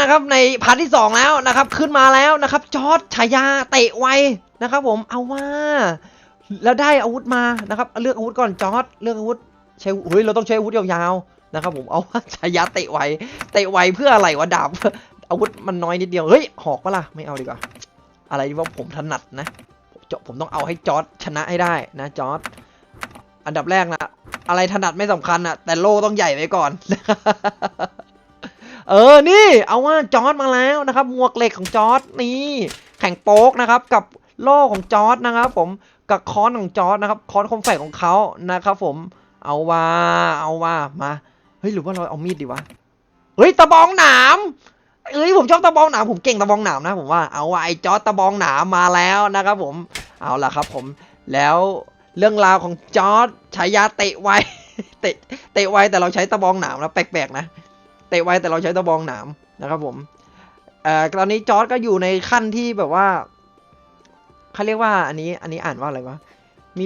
นะครับในพาร์ทที่สองแล้วนะครับ ขึ้นมาแล้วนะครับ จอร์ดฉายาเตะไวนะครับ ผมเอาว่า แล้วได้อาวุธมานะครับเลือกอาวุธก่อนจอร์ดเลือกอาวุธใช้เฮ้ยเราต้องใช้อาวุธยาวๆนะครับ ผมเอาว่าฉายาเตะไวเตะไวเพื่ออะไรวะดาบอาวุธมันน้อยนิดเดียวเฮ้ยหอกปะล่ะไม่เอาดีกว่า อะไรที่ว่าผมถนัดนะผมจผมต้องเอาให้จอร์ดชนะให้ได้นะจอร์ดอันดับแรกนะอะไรถนัดไม่สำคัญอะแต่โล่ต้องใหญ่ไว้ก่อน เออนี่เอาว่าจอร์ดมาแล้วนะครับหมวกเหล็กของจอร์ดนี่แข่งโป๊กนะครับกับโล่ของจอร์ดนะครับผมกับค้อนของจอร์ดนะครับค้อนคมแฝกของเขานะครับผมเอาว่าเอาว่ามาเฮ้ยหรือว่าเราเอามีดดีวะเฮ้ยตะบองหนามเอ้ยผมชอบตะบองหนามผมเก่งตะบองหนามนะผมว่าเอาว่าไอ้จอร์ดตะบองหนามมาแล้วนะครับผมเอาล่ะครับผมแล้วเรื่องราวของจอร์ดฉายาเตะไวเตะเตะไวแต่เราใช้ตะบองหนามแล้วแปลกๆนะ เตะไวแต่เราใช้ตะบองหนามนะครับผมเอ่อตอนนี้จอร์ดก็อยู่ในขั้นที่แบบว่าเขาเรียกว่าอันนี้อันนี้อ่านว่าอะไรวะมี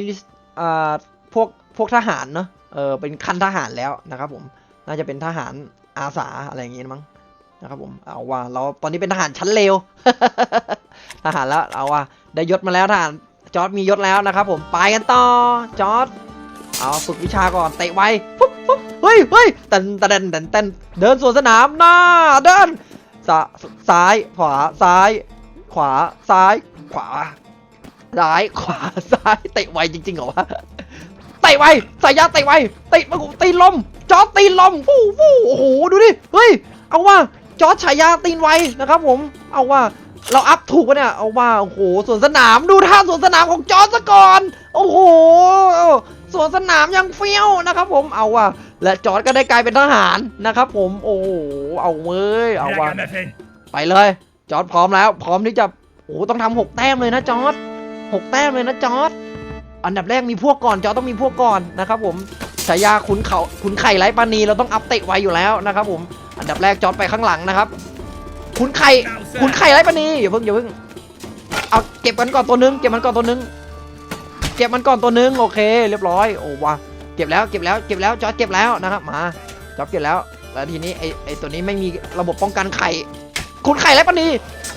อ่อพวกพวกทหารเนาะเออเป็นขั้นทหารแล้วนะครับผมน่าจะเป็นทหารอาสาอะไรอย่างงี้มั้งนะครับผมเอาว่าเราตอนนี้เป็นทหารชั้นเลวทหารแล้วเอาว่าได้ยศมาแล้วทหารจอร์ดมียศแล้วนะครับผมไปกันต่อจอร์ด เอาฝึกวิชาก่อนเตะไวปุ๊บปุ๊บเฮ้ยเฮ้ยเต้นเต้นเต้นเต้นเดินสวนสนามหน้าเดินซ้ายขวาซ้าย ขวาซ้าย ขวาซ้ายขวาซ้ายเตะไวจริงๆเหรอวะเตะไวสายยาเตะไวเตะมากูตีลมจอตีลมฟู่ฟู่โอ้โหดูดิเฮ้ยเอาว่าจอฉายาตีนไวนะครับ ผมเอาว่าเราอัพถูกปะเนี่ยเอาว่าโอ้โหสวนสนามดูท่าสวนสนามของจอซะก่อน โอ้โห สวนสนามยังเฟี้ยวนะครับ ผมเอาว่าและจอร์ดก็ได้กลายเป็นทหารนะครับ ผมโอ้โหเอาเว้ยเอาว่า Ragamuffin. ไปเลย จอร์ดพร้อมแล้ว พร้อมที่จะโอ้ต้องทำหกแต้มเลยนะจอร์ดหกแต้มเลยนะจอร์ดอันดับแรกมีพวกก่อนจอร์ดต้องมีพวกก่อนนะครับ ผมฉายาขุนเขาขุนไข่ไร้ปานีเราต้องอัพเตะไวอยู่แล้วนะครับ ผมอันดับแรกจอร์ดไปข้างหลังนะครับขุนไข่ขุนไข่ไร้ปานีอย่าเพิ่งอย่าเพิ่งเอาเก็บมันก่อนตัวนึงเก็บมันก่อนตัวนึง เก็บมันก่อนตัวนึงโอเค เรียบร้อยโอ้ว้าเก็บแล้วเก็บแล้วเก็บแล้วจอดเก็บแล้วนะครับมาจอดเก็บแล้วแล้วทีนี้ไอไอตัวนี้ไม่มีระบบป้องกันไข่ คุณไข่ไรปนี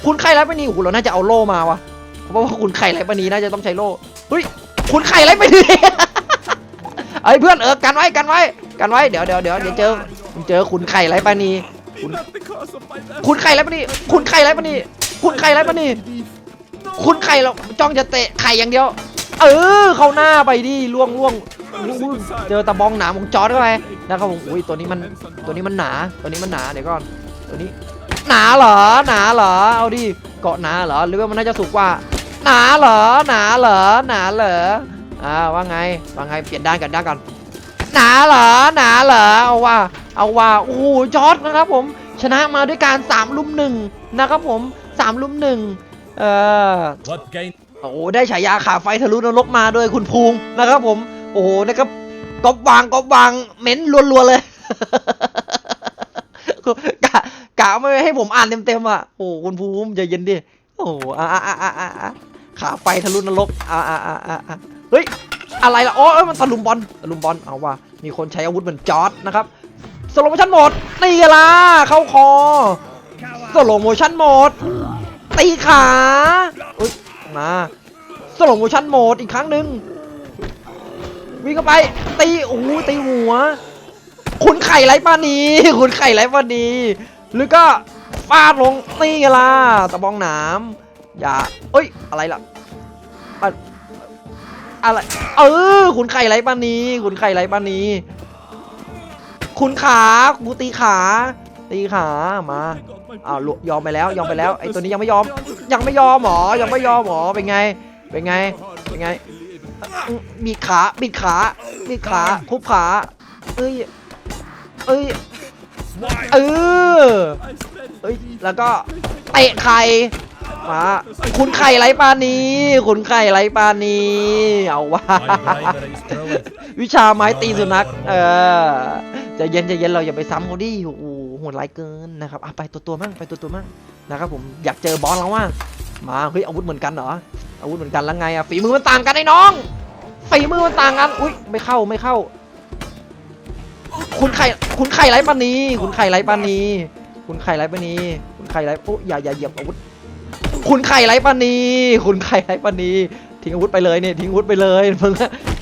คุณไข่ไรปนีโอ้โหเราน่าจะเอาโล่มาวะเพราะว่าคุณไข่ไรปนีน่าจะต้องใช้โล่เฮ้ยคุณไข่ไรปนีไอเพื่อนเออกันไว้กันไว้กันไว้เดี๋ยวเดี๋ยวเดี๋ยวเดี๋ยวเจอเจอคุณไข่ไรปนีคุณคุณไข่ไรปนีคุณไข่ไรปนีคุณไข่ไรปนีคุณไข่เราจ้องจะเตะไข่อย่างเดียว เออเข้าหน้าไปดิล่วงล่วงอุ้ยเจอตะบองหนามของจอร์ดเข้าไปนะครับผมอุ้ยตัวนี้มันตัวนี้มันหนาตัวนี้มันหนาเดี๋ยวก่อนตัวนี้ หนาเหรอหนาเหรอเอาดิเกาะหนาเหรอหรือว่ามันน่าจะสูงกว่า หนาเหรอหนาเหรอหนาเหรออ่าว่าไงว่าไงเปลี่ยนด้านกันด้านก่อนหนาเหรอหนาเหรอเอาว่าเอาว่าโอ้โหจอร์ดนะครับผมชนะมาด้วยการสามลุมหนึ่งนะครับผมสามลุมหนึ่งเอ่อ What gain? โอ้โหได้ฉายาขาไฟทะลุนรกมาโดยคุณภูมินะครับผม โอ้โหนะครับกอบวางกอบวางเหม็นรัวๆเลยกะกะไม่ให้ผมอ่านเต็มๆอะโอ้โหคุณภูมิใจเย็นดิโอ้อะอะอะอะขาไฟทะลุนรกอะอะอะอะเฮ้ยอะไรล่ะโอ้ยมันตะลุมบอลตะลุมบอลเอาว่ามีคนใช้อาวุธเหมือนจอร์ดนะครับสโลโมชั่นหมดนี่ล่ะเข้าคอสโลโมชั่นหมดตีขาอุ้ย มาสโลโมชั่นโหมดอีกครั้งหนึ่งวิ่งเข้าไป ตีโอ้ยตีหัว คุณไข่ไรปานีคุณไข่ไรปานีหรือก็ฟาดลงนี่ไงล่ะตะบองหนามอย่าเอ้ยอะไรล่ะอะไรเออคุณไข่ไรปานีคุณไข่ไรปานีคุณขากูตีขา ตีขามาอ้าวลุยอมไปแล้วยอมไปแล้วไอ้ตัวนี้ยังไม่ยอม ยังไม่ยอมหมอยังไม่ยอมหมอเป็นไง เป็นไงเป็นไงอื้อบิดขาบิดขาบิดขาคุบขาเอ้ยเอ้ย Swine. เออ I spent เอ้ยแล้วก็เตะไข่มาคุณไข่ไรปานีคุณไข่ไรปานีเอาว่า My bravery's brilliant. วิชาไม้ตีสุนัขเออใจะเย็นใจะเย็นเราอย่าไปซ้ำเขาดิโอ้ โหโหดร้ายเกินนะครับอะไปตัวตัวมั่งไปตัวตัวมั่งนะครับผมอยากเจอบอสแล้วว่ามาเฮ้ยอาวุธเหมือนกันเหรออาวุธเหมือนกันแล้วไงอะฝีมือมันต่างกันไอ้น้องฝีมือมันต่างกันอุ้ยไม่เข้าไม่เข้า คุณไข่คุณไข่ไรปานีคุณไข่ไรปานีคุณไข่ไรปานีคุณไข่ไรโอ้อย่าอย่าเหยียบอาวุธ คุณไข่ไรปานีคุณไข่ไรปานีทิ้งอาวุธไปเลยเนี่ยทิ้งอาวุธไปเลยมึง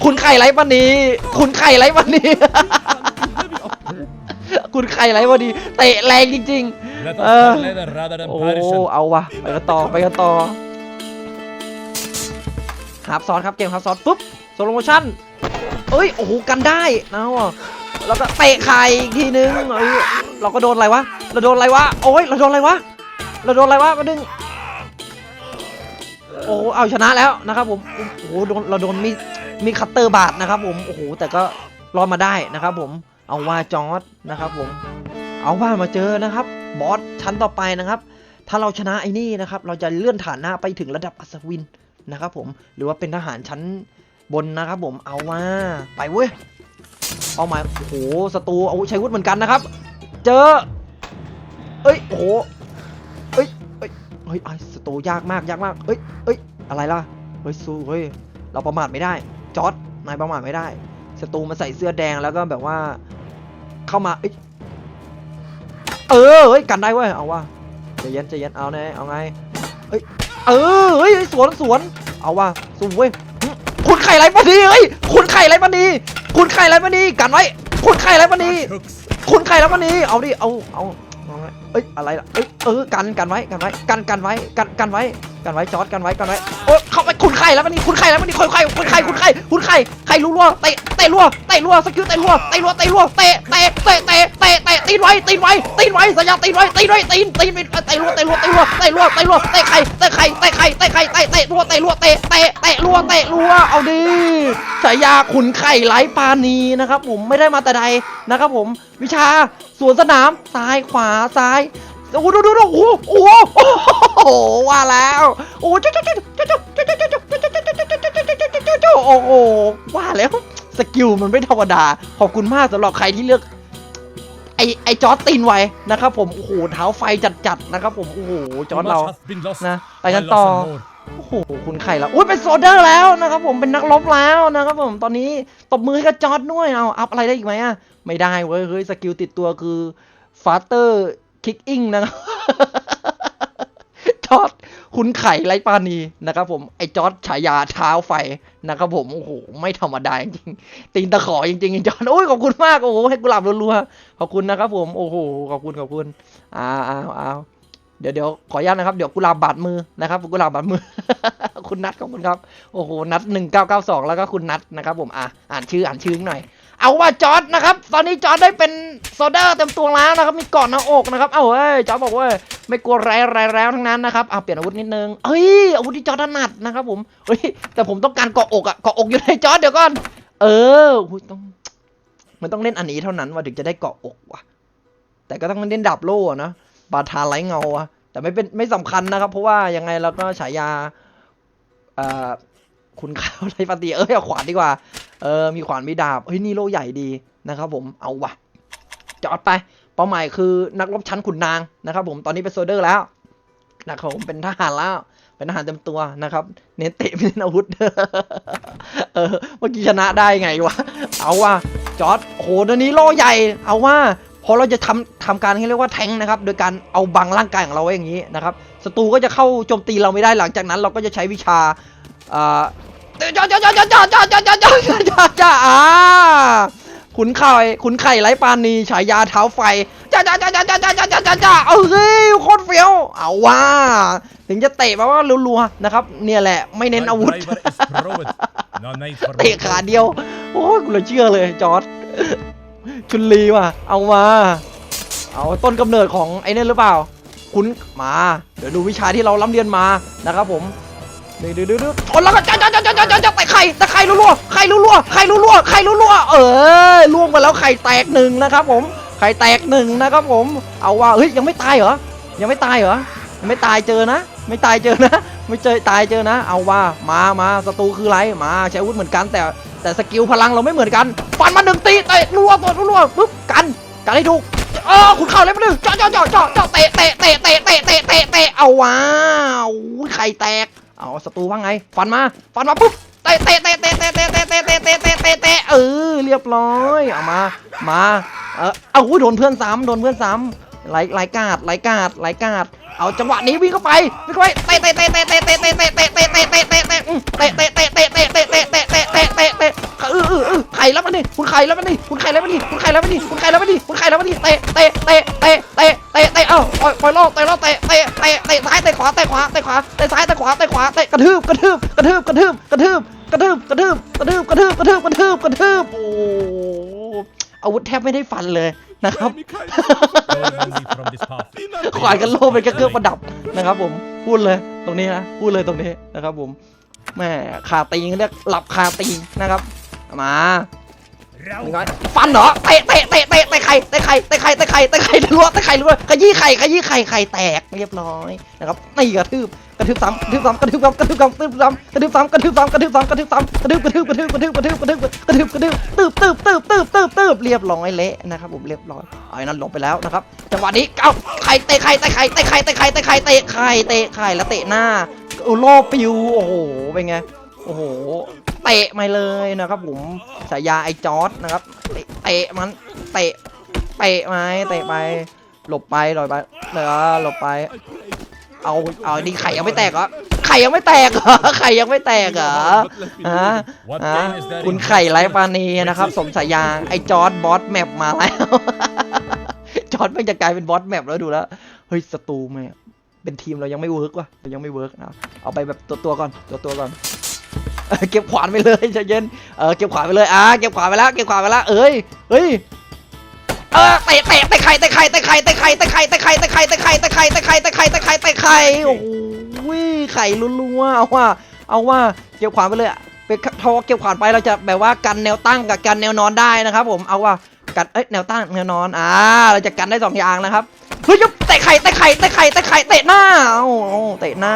คุณไข่ไรปานีคุณไข่ไรปานี คุณไข่ไรปานีเตะแรงจริงๆ Let us Uh, turn leather rather than โอ้ perish. in เอาวะไปกันต่อไปกันต่อหาบซ้อนครับเกมหาบซ้อนปุ๊บโซโลโมชั่นเอ้ยโอ้โหกันได้นะวะแล้วก็เตะไข่อีกทีนึงเอ้ยเราก็โดนอะไรวะเราโดนอะไรวะโอ้ยเราโดนอะไรวะเราโดนอะไรวะมาดึงโอ้เอาชนะแล้วนะครับผมโอ้โหโดนเราโดนมีดมีดคัตเตอร์บาดนะครับผมโอ้โหแต่ก็รอดมาได้นะครับผม เอาว่าจอร์ดนะครับผม เอาว่ามาเจอนะครับ บอสชั้นต่อไปนะครับ ถ้าเราชนะไอ้นี่นะครับ เราจะเลื่อนฐานหน้าไปถึงระดับอัศวินนะครับ ผม หรือว่าเป็นทหารชั้นบนนะครับ ผม เอาว่าไปเว้ยเป้ามาโอ้โหศัตรูอาใช้วุธเหมือนกันนะครับ เจอ เอ้ย โอ้โหเอ้ย เอ้ย เฮ้ยไอ้ศัตรูยากมากยากมาก เอ้ย เอ้ย อะไรล่ะ เฮ้ยสู้เฮ้ย เราประมาทไม่ได้ จอร์ดนายประมาทไม่ได้ศัตรูมาใส่เสื้อแดงแล้วก็แบบว่า เข้ามาเอ้ยเออเฮ้ยกันได้เว้ยเอาว่าใจเย็นใจเย็นเอาแน่เอาไงเอ้ยเออเฮ้ยสวนสวน เอาว่าสู้เว้ยคุณไข่ไรปะนีเฮ้ยคุณไข่ไรปะนีคุณไข่ไรปะนีกันไว้คุณไข่ไรปะนี Crooks. คุณไข่ไรปะนีเอาดิเอาเอาเอ้ยอะไรล่ะเอ้ยเออกันกันไว้กันไว้กันกันไว้กันกันไว้กันไว้จอดกันไว้กันไว้โอ้เข้า คุณไข่แล้วมันนี่คุณไข่แล้วมันนี่คุณไข่คุณไข่คุณไข่คุณไข่ไข่รัวเตะเตะรัวเตะรัวสกิลเตะรัวเตะรัวเตะรัวเตะเตะเตะเตะเตะเตะตีนไว้ตีนไว้ตีนไว้สัญญาตีนไว้ตีนไว้ตีนตีนไปเตะรัวเตะรัวเตะรัวเตะรัวเตะรัวเตะไข่เตะไข่เตะไข่เตะไข่เตะเตะรัวเตะรัวเตะเตะเตะรัวเตะรัวเอาดิฉายาขุนไข่ไร้ปานีนะครับ ผมไม่ได้มาแต่ใดนะครับ ผมวิชาสวนสนามซ้ายขวาซ้าย โอ้โหดูดูดูโอ้โหโอ้โหว่าแล้วโอ้โหจุ๊จุ๊จุ๊จุ๊จุ๊จุ๊จุ๊จุ๊จุ๊จุ๊จุ๊จุ๊จุ๊จุ๊จุ๊จุ๊จุ๊จุ๊โอ้โหว่าแล้วสกิลมันไม่ธรรมดา ขอบคุณมากสำหรับใครที่เลือกไอไอจอร์ดตีนไว้นะครับผมโอ้โหเท้าไฟจัดๆนะครับผมโอ้โหจอร์ดเรานะไปกันต่อโอ้โหคุณไข่แล้วอุ้ยเป็นโซเดอร์แล้วนะครับผมเป็นนักรบแล้วนะครับผมตอนนี้ตบมือให้กับจอร์ดด้วยเอาอัพอะไรได้อีกไหมอะไม่ได้เว้ยเฮ้ยสกิลติดตัวคือฟาเตอร์ คิกอิงนะครับจอดคุณไข่ไรปานีนะครับผมไอจอดฉายาเท้าไฟนะครับผมโอ้โหไม่ธรรมดาจริงตีนตะขอจริงๆไอจอดโอ้ยขอบคุณมากโอ้โหให้กุหลาบรัวๆขอบคุณนะครับผมโอ้โหขอบคุณขอบคุณอ้าวอ้าวอ้าวเดี๋ยวเดี๋ยวขออนุญาตนะครับเดี๋ยวกุหลาบบาดมือนะครับกุหลาบบาดมือ คุณนัทขอบคุณครับโอ้โหนัทหนึ่งเก้าเก้าสองแล้วก็คุณนัทนะครับผมอะอ่านชื่ออ่านชื่อหน่อย เอาว่าจอร์ดนะครับ ตอนนี้จอร์ดได้เป็นโซเดอร์เต็มตัวแล้วนะครับ มีเกาะหน้าอกนะครับ เอ้าเฮ้ยจอร์ดบอกว่าไม่กลัวแร้แร้แล้วทั้งนั้นนะครับเอะเปลี่ยนอาวุธนิดนึงเอ้ยอาวุธที่จอร์ดถนัดนะครับผมเฮ้ยแต่ผมต้องการเกาะอกอะเกาะอกอยู่ในจอร์ดเดี๋ยวก่อน เออต้อง มันต้องเล่นอันนี้เท่านั้นว่าถึงจะได้เกาะอกว่ะ แต่ก็ต้องเล่นดาบโล่อะนะบาทาไร้เงาอะแต่ไม่เป็นไม่สำคัญนะครับ เพราะว่ายังไงเราก็ฉายาอ่อคุณข้าวไรปฏิเอ้ยเอาขวานดีกว่า เออมีขวานมีดาบเฮ้ยนี่โลใหญ่ดีนะครับผมเอาวะจอดไป เป้าหมายคือนักรบชั้นขุนนางนะครับผมตอนนี้เป็นโซเดอร์แล้วนะครับผมเป็นทหารแล้วเป็นทหารเต็มตัวนะครับ เน้นเตะไม่เน้นอาวุธเออเมื่อกี้ชนะได้ไงวะเอาว่าจอดโหตอนนี้โลใหญ่ เอาว่าพอเราจะทำทำการที่เรียกว่าแทงนะครับ โดยการเอาบังร่างกายของเราไว้อย่างนี้นะครับศัตรูก็จะเข้าโจมตีเราไม่ได้หลังจากนั้น เราก็จะใช้วิชา จ้าจ้าจ้าจ้าจ้าจ้าจ้าจ้าจ้าจ้าจ้าอ่าขุนไข่ขุนไข่ไร้ปานีฉายาเท้าไฟจ้าจ้าจ้าจ้าจ้าจ้าจ้าจ้าจ้าเอ้ยโคตรเฟี้ยวเอาว่า ถึงจะเตะมาว่ารัวๆนะครับ เนี่ยแหละไม่เน้นอาวุธเตะขาเดียว โอ้ยกูเลยเชื่อเลยจอร์ดชุนลีว่ะ เอามา เอาต้นกำเนิดของไอ้นี่หรือเปล่า คุณมา เดี๋ยวดูวิชาที่เราล้ำเรียนมานะครับผม ดือดดือดชนแล้วก็จ้าจ้าจ้าจ้าจ้าจ้าแต่ไข่แต่ไข่รัวๆไข่รัวๆไข่รัวๆไข่รัวๆเออล่วงไปแล้วไข่แตกหนึ่งนะครับผมไข่แตกหนึ่งนะครับผม เอาว่าเฮ้ยยังไม่ตายเหรอยังไม่ตายเหรอไม่ตายเจอนะ ไม่ตายเจอนะ ไม่เจอตายเจอนะ เอาว่ามามาศัตรูคือไรมาใช้อาวุธเหมือนกันแต่แต่สกิลพลังเราไม่เหมือนกันฟันมาหนึ่งตีเตะรัวตัวรัวปุ๊บกันกันให้ถูกเออคุณเข้าเลยมาหนึ่งเจาะเจาเจาเจาเตะเตะเตะเตะเตะเตะเตะเอาว้าวไข่แตก เอาศัตรูว่าไง ฟันมา ฟันมาปุ๊บ เตะเตะเตะเตะเตะเตะเตะเตะเตะเตะเตะเตะเตะเออ เรียบร้อย เอามา มา เออเอาอุ้ยโดนเพื่อนซ้ำโดนเพื่อนซ้ำไหลไหลกาดไหลกาดไหลกาด เอาจังหวะนี้วิ่งเข้าไปวิ่งเข้าไปเตะเตะเตะเตะเตะเตะเตะเตะเตะเตะเตะเตะเตะเตะอืมเตะเตะเตะเตะเตะเตะเตะเตะเตะเตะเตะเตะเออเออเออไข่แล้วมันดิคุณไข่แล้วมันดิคุณไข่แล้วมันดิคุณไข่แล้วมันดิคุณไข่แล้วมันดิคุณไข่แล้วมันดิเตะเตะเตะเตะเตะเตะเตะเอ้าปล่อยปล่อยโลกเตะโลกเตะเตะเตะเตะซ้ายเตะขวาเตะขวาเตะขวาเตะซ้ายเตะขวาเตะขวาเตะกระทืบกระทืบกระทืบกระทืบกระทืบกระทืบกระทืบกระทืบกระทืบกระทืบกระทืบกระทืบโอ้อาวุธแทบไม่ได้ฟันเลย นะครับ Go away from this path. ขวานกันโลเป็นแค่เครื่องประดับนะครับ ผมพูดเลยตรงนี้นะพูดเลยตรงนี้นะครับ ผมแม่คาตีนเรียกหลับคาตีนนะครับมานี่ก็ฟันเหรอเตะเตะเตะเตะเตะไข่เตะไข่เตะไข่เตะไข่เตะไข่รัวเตะไข่รัวขยี้ไข่ขยี้ไข่ไข่แตกเรียบร้อยนะครับตีกระทืบ กระทืบซ้ำกระทืบซ้ำกระทืบซ้ำกระทืบซ้ำกระทืบซ้ำกระทืบซ้ำกระทืบซ้ำกระทืบซ้ำกระทืบซ้ำกระทืบกระทืบกระทืบกระทืบกระทืบกระทืบกระทืบกระทืบตืบตืบตืบตืบตืบตืบเรียบร้อยเละนะครับผมเรียบร้อยไอ้นั้นลงไปแล้วนะครับจังหวะนี้เอ้าไข่เตะไข่เตะไข่เตะไข่เตะไข่เตะไข่เตะไข่เตะไข่แล้วเตะหน้าโอ้โลปิวโอ้โหเป็นไงโอ้โหเตะมาเลยนะครับผมฉายาไอจอร์ดนะครับเตะเตะมันเตะเตะไหมเตะไปหลบไปหลบไปเออหลบไป เอาเอาดีไข่ยังไม่แตกเหรอไข่ยังไม่แตกเหรอไข่ยังไม่แตกเหรอฮะ What ฮะ pain is there คุณ in ไข่ไร้ปานีนะครับ สมฉายาไอ้จอร์ดบอสแมปมาแล้วจอร์ดไม่งจะกลายเป็นบอสแมปแล้วดูแล้วเฮ้ยศัตรูแม่งเป็นทีมเรายังไม่เวิร์กว่ะเรายังไม่เวิร์กนะเอาไปแบบตัวตัวๆก่อนตัวตัวๆก่อนเออเก็บขวานไปเลยใจเย็นเออเก็บขวานไปเลยอะเก็บขวานไปแล้วเก็บขวานไปแล้วเอ้ยเฮ้ย เออเตะเตะเตะไข่เตะไข่เตะไข่เตะไข่เตะไข่เตะไข่เตะไข่เตะไข่เตะไข่เตะไข่เตะไข่เตะไข่เตะไข่โอ้โหไข่ลุ้นๆเอาว่าเอาว่าเก็บขวานไปเลยอะเป็นทอเก็บขวานไปเราจะแบบว่ากันแนวตั้งกับกันแนวนอนได้นะครับผมเอาว่ากันเอ้ยแนวตั้งแนวนอนอ่าเราจะกันได้สองอย่างนะครับเฮ้ยเตะไข่เตะไข่เตะไข่เตะไข่เตะหน้าโอ้เตะหน้า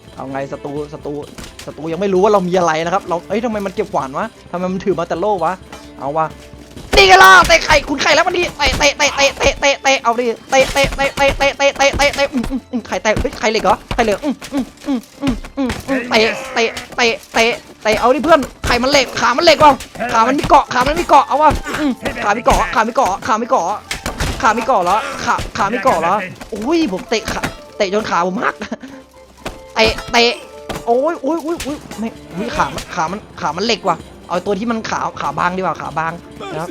เอาไงศัตรูศัตรูศัตรูยังไม่รู้ว่าเรามีอะไรนะครับ เราเอ้ยทำไมมันเก็บขวานวะทำไมมันถือมาแต่โล่วะ เอาว่านี่กันล่ะเตะไข่คุณไข่แล้วมันดีเตะเตะเตะเตะเตะเตะเตะเอาดิเตะเตะเตะเตะเตะเตะเตะเตะเตะอืมอืมอืมไข่แตกเฮ้ยไข่เหล็กเหรอไข่เหล็กอืมอืมอืมอืมอืมอืมเตะเตะเตะเตะเตะเอาดิเพื่อนไข่มันเหล็กขามันเหล็กว่ะขามันมีเกาะขามันมีเกาะเอาวะอืมขามีเกาะขามีเกาะขามีเกาะขามีเกาะแล้วขาขามีเกาะแล้วอุ้ยผมเตะขาเตะจนขาผมหักเตะเตะโอ้ยโอ้ยโอ้ยโอ้ยไม่มีขามันขามันขามันเหล็กว่ะเอาตัวที่มันขาขาบางดีกว่าขาบางนะครับ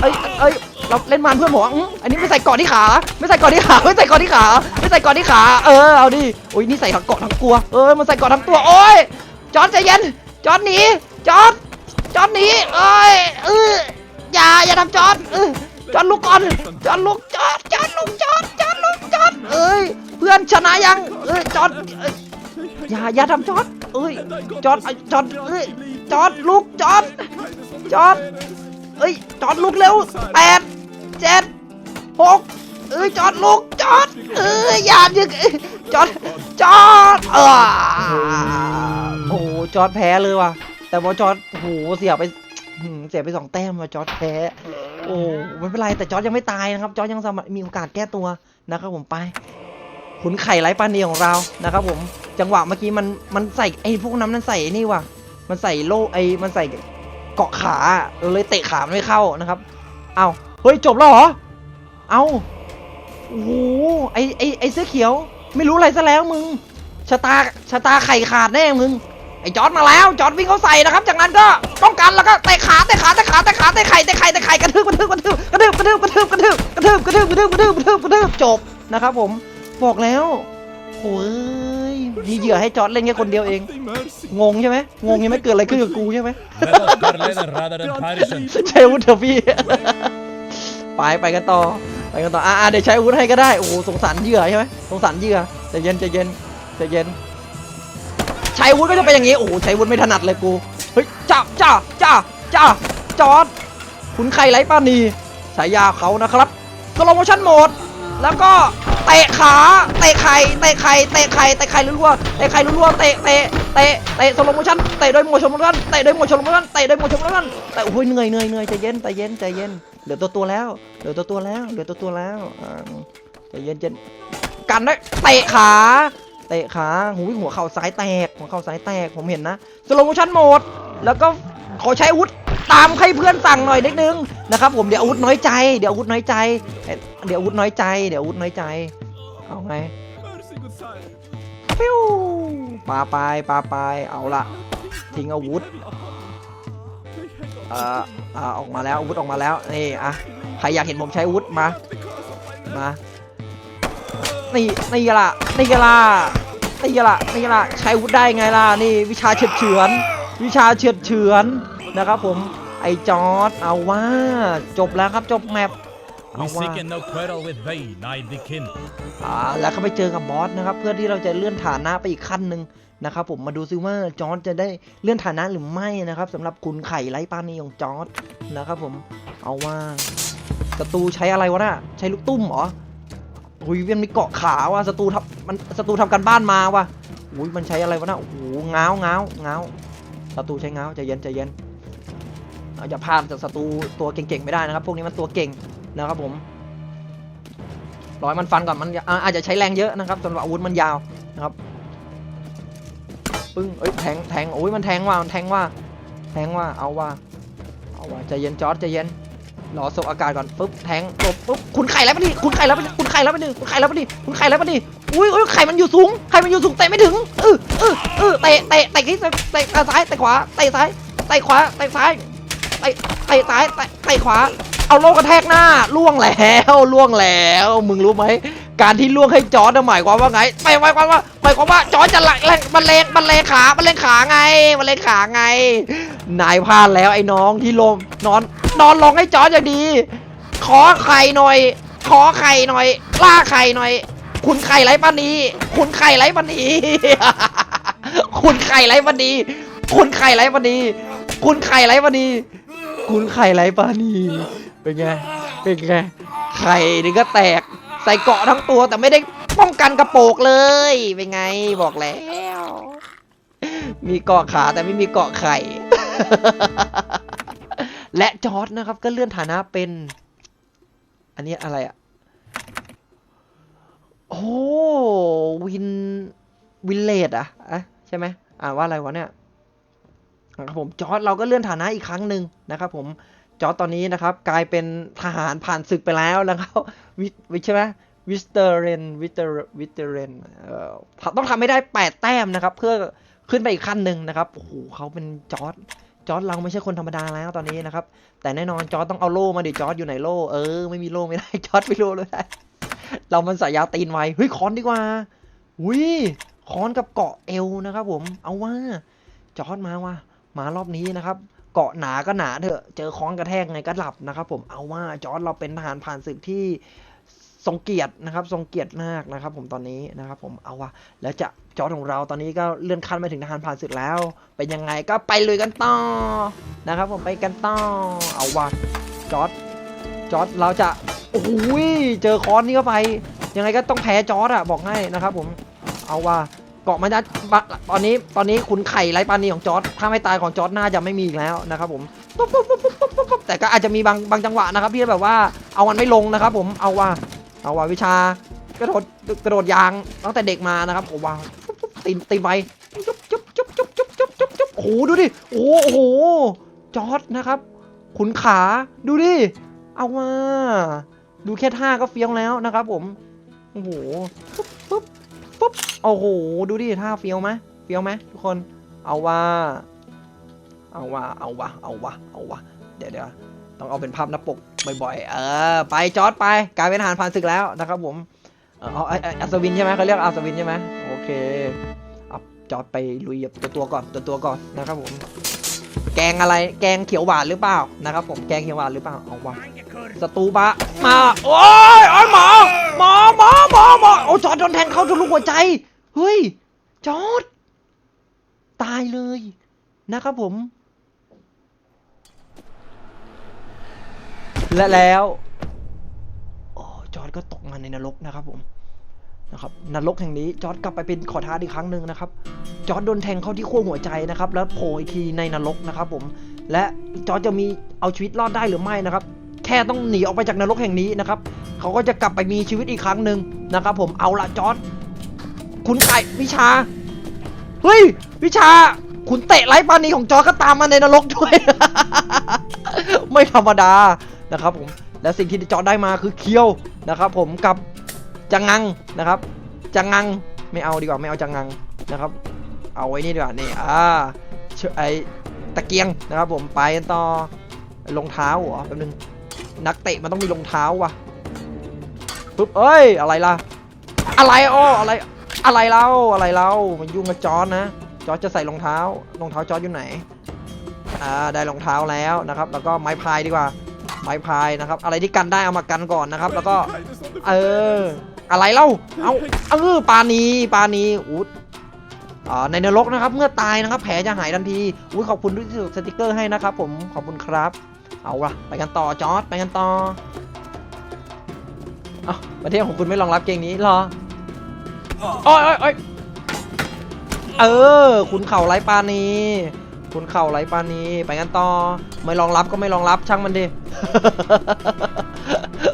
เอ้ยเอ้ยเราเล่นมันเพื่อนผมอื้ออันนี้ไม่ใส่เกาะที่ขา ไม่ใส่เกาะที่ขาไม่ใส่เกาะที่ขาไม่ใส่เกาะที่ขา เออเอาดิโอ้ยนี่ใส่ทั้งเกาะทั้งตัวเออมันใส่เกาะทั้งตัวโอ้ยจอร์ดใจเย็นจอร์ดหนีจอร์ดจอร์ดหนีเอ้ยเอออย่าอย่าทำจอร์ดเออจอร์ดลุกก่อนจอร์ดลุกจอร์ดจอร์ดลุกจอร์ดจอร์ดลุกจอร์ดเอ้ย เพื่อนชนะยังเอ้ยจอดเอ้ยอย่าอย่าทำจอดเอ้ยจอดจอดเอ้ยจอดลุกจอดจอดเอ้ยจอดลุกเร็วแปดเจ็ดหกเอ้ยจอดลุกจอดเอ้ยอย่าดึกเอ้ยจอดจอดเออโอ้โหจอดแพ้เลยว่ะ แต่ว่าจอดโอ้โหเสียไปเสียไปสองแต้มว่ะจอดแพ้โอ้ไม่เป็นไรแต่จอดยังไม่ตายนะครับ จอดยังสามารถมีโอกาสแก้ตัวนะครับผมไป ขุนไข่ไร้ปานีของเรานะครับผมจังหวะเมื่อกี้มันมันใส่ไอ้พวกนั้นมันใส่นี่ว่ะมันใส่โล่ไอ้มันใส่เกาะขาเราเลยเตะขาไม่เข้านะครับ เอาเฮ้ยจบแล้วเหรอเอาโอ้โหไอ้ไอ้ไอ้เสื้อเขียว ไม่รู้อะไรซะแล้วมึงชะตาชะตาไข่ขาดแน่มึงไอ้จอดมาแล้วจอดวิ่งเข้าใส่นะครับ จากนั้นก็ป้องกันแล้วก็เตะขาเตะขาเตะขาเตะขาเตะไข่เตะไข่เตะไข่กระทืบกระทืบกระทืบกระทืบกระทืบกระทืบกระทืบกระทืบกระทืบกระทืบกระทืบกระทืบกระทืบจบนะครับผม บอกแล้วโอ้ยมีเหยื่อให้จอร์ดเล่นแค่คนเดียวเอง งงใช่ไหมงงยังไม่เกิดอะไรขึ้นกับกูใช่ไหม Let us Berliner rather than Parisen. ใช้อาวุธเถอะพี่ ไปไปกันต่อ ไปกันต่อ อ่าเดี๋ยวใช้อาวุธให้ก็ได้ โอ้โหสงสารเหยื่อใช่ไหมสงสารเหยื่อใจเย็นใจเย็นใจเย็น ใช้อาวุธก็จะเป็นอย่างนี้ โอ้โหใช้อาวุธไม่ถนัดเลยกู เฮ้ยจ้าจ้าจ้าจ้าจอดคุณไข่ไรป้านีฉายาเขานะครับสโลโมชั่นโหมด แล้วก็เตะขาเตะไข่เตะไข่เตะไข่เตะไข่รัวๆเตะไข่รัวๆเตะเตะเตะเตะสโลโมชั่นเตะโดยโมชั่นโมชั่นเตะโดยโมชั่นโมชั่นเตะโดยโมชั่นโมชั่นเตะโอ้ยเหนื่อยเหนื่อยเหนื่อยใจเย็นใจเย็นใจเย็นเหลือตัวตัวแล้วเหลือตัวตัวแล้วเหลือตัวตัวแล้วอ่าใจเย็นใจเย็นกันได้เตะขาเตะขาหูหัวเข่าซ้ายแตกหัวเข่าซ้ายแตกผมเห็นนะสโลโมชั่นโหมดแล้วก็ขอใช้อาวุธ ตามให้เพื่อนสั่งหน่อยนิดนึงนะครับผมเดี๋ยวอาวุธน้อยใจเดี๋ยวอาวุธน้อยใจ เดี๋ยวอาวุธน้อยใจเดี๋ยวอาวุธน้อยใจเอาไงฟิวปาไปปาไปเอาละทิ้งอาวุธเอ่อเอ่อออกมาแล้วอาวุธออกมาแล้วนี่อะใครอยากเห็นผมใช้อาวุธมามานี่นี่ละนี่ละนี่ละนี่ละใช้อาวุธได้ไงล่ะนี่วิชาเฉือนเฉือน วิชาเฉือนเฉือนนะครับผม ไอจอร์ดเอาว่าจบแล้วครับจบแมปเอา We ว่า seek no quarrel with thee, nigh the kin. อ่าแล้วเขาไปเจอกับบอสนะครับ เพื่อที่เราจะเลื่อนฐานะไปอีกขั้นหนึ่งนะครับ ผมมาดูซิว่าจอร์ดจะได้เลื่อนฐานะหรือไม่นะครับสำหรับคุณไข่ไร้ปานีของจอร์ดนะครับ ผมเอาว่าศัตรูใช้อะไรวะน่ะใช้ลูกตุ้มเหรอหุยเวียนมีเกาะขาว่ะศัตรูทำมันศัตรูทำการบ้านมาว่ะหุยมันใช้อะไรวะน่ะโอ้โหง้าวง้าวง้าวศัตรูใช้ง้าวใจเย็นใจเย็น อาอย่าพลาดจากศัตรูตัวเก่งๆไม่ได้นะครับ พวกนี้มันตัวเก่งนะครับผมร้อยมันฟันก่อนมันอาจจะใช้แรงเยอะนะครับสำหรับอาวุธมันยาวนะครับปึ้งเอ้ยแทงแทงโอ้ยมันแทงว่ามันแทงว่าแทงว่าเอาว่าเอาว่าใจเย็นจอร์ดใจเย็นรอส่งอากาศก่อนปุ๊บแทงจบปุ๊บคุณไข่แล้วปะดิคุณไข่แล้วปะดิคุณไข่แล้วปะดิคุณไข่แล้วปะดิคุณไข่แล้วปะดิอุ้ยอุ้ยไข่มันอยู่สูงไข่มันอยู่สูงเตะไม่ถึงเออเออเออเตะเตะเตะที่เตะซ้ายเตะขวาเตะซ้ายเตะขวาเตะซ้าย เตะเตะซ้ายเตะเตขวา เอาโลกกระแทกหน้าล่วงแล้วล่วงแล้ว มึงรู้ไหมการที่ล่วงให้จอร์ดน่ะหมายความว่าไงไม่หมายความว่าหมายความว่าจอร์ดจะละแรงมันเลงมันเลงขามันเลงขาไงมันเลงขาไง นายพลาดแล้วไอ้น้องที่ลงนอน นอนลงให้จอร์ดอย่างดี ขอไข่หน่อย ขอไข่หน่อยล่าไข่หน่อย คุณไข่ไรปานีคุณไข่ไรปานีคุณไข่ไรปานีคุณไข่ไรปานีคุณไข่ไรปานี คุณไข่ไรปานีเป็นไง เป็นไง ไข่นี่ก็แตก ใส่เกาะทั้งตัวแต่ไม่ได้ป้องกันกระโปรงเลย เป็นไงบอกแล้ว มีเกาะขาแต่ไม่มีเกาะไข่ และจอร์ดนะครับ ก็เลื่อนฐานะเป็น อันนี้อะไรอะโอ้วินวินเลดอะอะใช่ไหมอ่านว่าอะไรวะเนี่ย นะครับผมจอร์ดเราก็เลื่อนฐานะอีกครั้งหนึ่งนะครับผมจอร์จตอนนี้นะครับกลายเป็นทหารผ่านศึกไปแล้วนะครับวิวิใช่ไหมวิสเตอร์เรนวิสเตอร์วิสเตอร์เรนเอ่อต้องทำให้ได้ 8 แต้มนะครับ เพื่อขึ้นไปอีกขั้นหนึ่งนะครับโอ้โหเขาเป็นจอร์จจอร์จเราไม่ใช่คนธรรมดาแล้วตอนนี้นะครับ แต่แน่นอนจอร์จต้องเอาโล่มาดิจอร์จอยู่ไหนโล่เออไม่มีโล่ไม่ได้จอร์จไม่โล่เลยได้เรามันสายยาวตีนไว้เฮ้ยคอนดีกว่าอุ้ยคอนกับเกาะเอวนะครับผมเอาว่าจอร์จมาว่ะ มารอบนี้นะครับ เกาะหนาก็หนาเถอะเจอค้อนกระแทกไงก็หลับนะครับ ผมเอาว่าจอร์ดเราเป็นทหารผ่านศึกที่ทรงเกียรตินะครับทรงเกียรติมากนะครับ ผมตอนนี้นะครับ ผมเอาว่าแล้วจะจอร์ดของเราตอนนี้ก็เลื่อนขั้นไปถึงทหารผ่านศึกแล้ว เป็นยังไงก็ไปลุยกันต่อนะครับ ผมไปกันต่อเอาว่าจอร์ดจอร์ดเราจะโอ้โหเจอค้อนนี่เข้าไป ยังไงก็ต้องแพ้จอร์ดอะบอกให้นะครับ ผมเอาว่า กาะมันจะบะตอนนี้ตอนนี้คุณไข่ไรปานีของจอร์ดถ้าไม่ตายของจอร์ดน่าจะไม่มีอีกแล้วนะครับผมปุ๊บปุ๊บปุ๊บปุ๊บปุ๊บปุ๊บแต่ก็อาจจะมีบางบางจังหวะนะครับที่แบบว่าเอามันไม่ลงนะครับผมเอาว่าเอาว่าวิชากระโดดกระโดดยางตั้งแต่เด็กมานะครับผมว่าตีตีไปจุ๊บจุ๊บจุ๊บจุ๊บจุ๊บจุ๊บจุ๊บจุ๊บโอ้โหดูดิโอ้โหจอร์ดนะครับขุนขาดูดิเอาว่าดูแค่ท่าก็เฟี้ยวแล้วนะครับผมโอ้โหปุ๊บปุ๊บ ปุ๊บโอ้โหดูดิท่าเฟี้ยวไหมเฟี้ยวไหมทุกคนเอาว่าเอาว่าเอาว่าเอาว่าเอาว่าเดี๋ยวเดี๋ยวต้องเอาเป็นภาพหน้าปกบ่อยๆเออไปจอดไปกลายเป็นทหารผ่านศึกแล้วนะครับผมเออเอาเอาเอาอัศวินใช่ไหมเขาเรียกอัศวินใช่ไหมโอเคเอาจอดไปลุยกับตัวตัวก่อนตัวตัวก่อนนะครับผม แกงอะไร แกงเขียวหวานหรือเปล่านะครับผม แกงเขียวหวานหรือเปล่า เอาว่าสตูบะ มา โอ้ยโอ้ยหมอ หมอ หมอ หมอ หมอ โอ้จอร์ดโดนแทงเข้าทะลุหัวใจ เฮ้ย จอร์ดตายเลย นะครับผม และแล้ว โอ้ จอร์ดก็ตกมาในนรกนะครับผม นะครับนรกแห่งนี้จอร์ดกลับไปเป็นขอทานอีกครั้งหนึ่งนะครับ จอร์ดโดนแทงเข้าที่ขั้วหัวใจนะครับ แล้วโผล่อีกทีในนรกนะครับ ผม และจอร์ดจะมีเอาชีวิตรอดได้หรือไม่นะครับ แค่ต้องหนีออกไปจากนรกแห่งนี้นะครับ เขาก็จะกลับไปมีชีวิตอีกครั้งหนึ่งนะครับ ผมเอาละจอร์ดคุณไก่วิชาเฮ้ยวิชาคุณเตะไร้ปานีของจอร์ดก็ตามมาในนรกด้วย ไม่ธรรมดานะครับ ผมและสิ่งที่จอร์ดได้มาคือเคียวนะครับ ผมกับ จังงังนะครับ จังงังไม่เอาดีกว่าไม่เอาจังงังนะครับ เอาไว้นี่ดีกว่านี่อ่าไอตะเกียงนะครับ ผมไปกันต่อรองเท้าเหรอแป๊บนึงนักเตะมันต้องมีรองเท้าว่ะปุ๊บเอ้ยอะไรล่ะ อะไรอ้ออะไรอะไรเล่าอะไรเล่ามันยุ่งกับจอร์นะจอร์จะใส่รองเท้ารองเท้าจอร์อยู่ไหนอ่าได้รองเท้าแล้วนะครับ แล้วก็ไม้พายดีกว่าไม้พายนะครับ อะไรที่กันได้เอามากันก่อนนะครับ แล้วก็ เออ อะไรเล่า เอาเออปานีปานีอุ๊ดอ่าในนรกนะครับ เมื่อตายนะครับ แผลจะหายทันทีอุ้ยขอบคุณที่ส่งสติกเกอร์ให้นะครับ ผมขอบคุณครับ เอาละไปกันต่อจอร์ดไปกันต่อเอาประเทศของคุณไม่รองรับเกมนี้หรอโอ้ยโอ้ยอ้ยเออ คุณเข่าไรปานีคุณเข่าไรปานีไปกันต่อ ไม่รองรับก็ไม่รองรับช่างมันดิ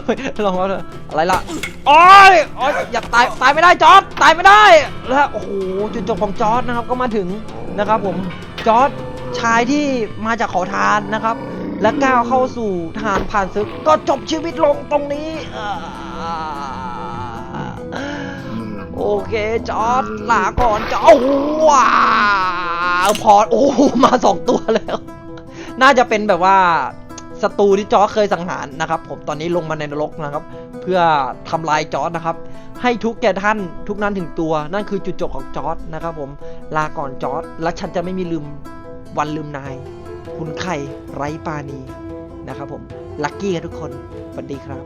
ไม่รองรับเถอะอะไรล่ะโอ้ยโอ้ยอย่าตายตายไม่ได้จอร์ดตายไม่ได้แล้วโอ้โหจุดจบของจอร์ดนะครับก็มาถึงนะครับ ผมจอร์ดชายที่มาจากขอทานนะครับ และก้าวเข้าสู่ทหารผ่านศึก ก็จบชีวิตลงตรงนี้อ่าโอเคจอร์ดลาก่อนจอร์ดโอ้โหว้าวพอโอ้โหมาสองตัวแล้ว น่าจะเป็นแบบว่า ศัตรูที่จอร์เคยสังหารนะครับ ผมตอนนี้ลงมาในนรกนะครับ เพื่อทำลายจอร์นะครับ ให้ทุกแก่ท่านทุกนั้นถึงตัว นั่นคือจุดจบของจอร์นะครับ ผมลาก่อนจอร์และฉันจะไม่มีลืมวันลืมนาย คุณไข่ไร้ปานีนะครับ ผมลัคกี้กันทุกคนสวัสดีครับ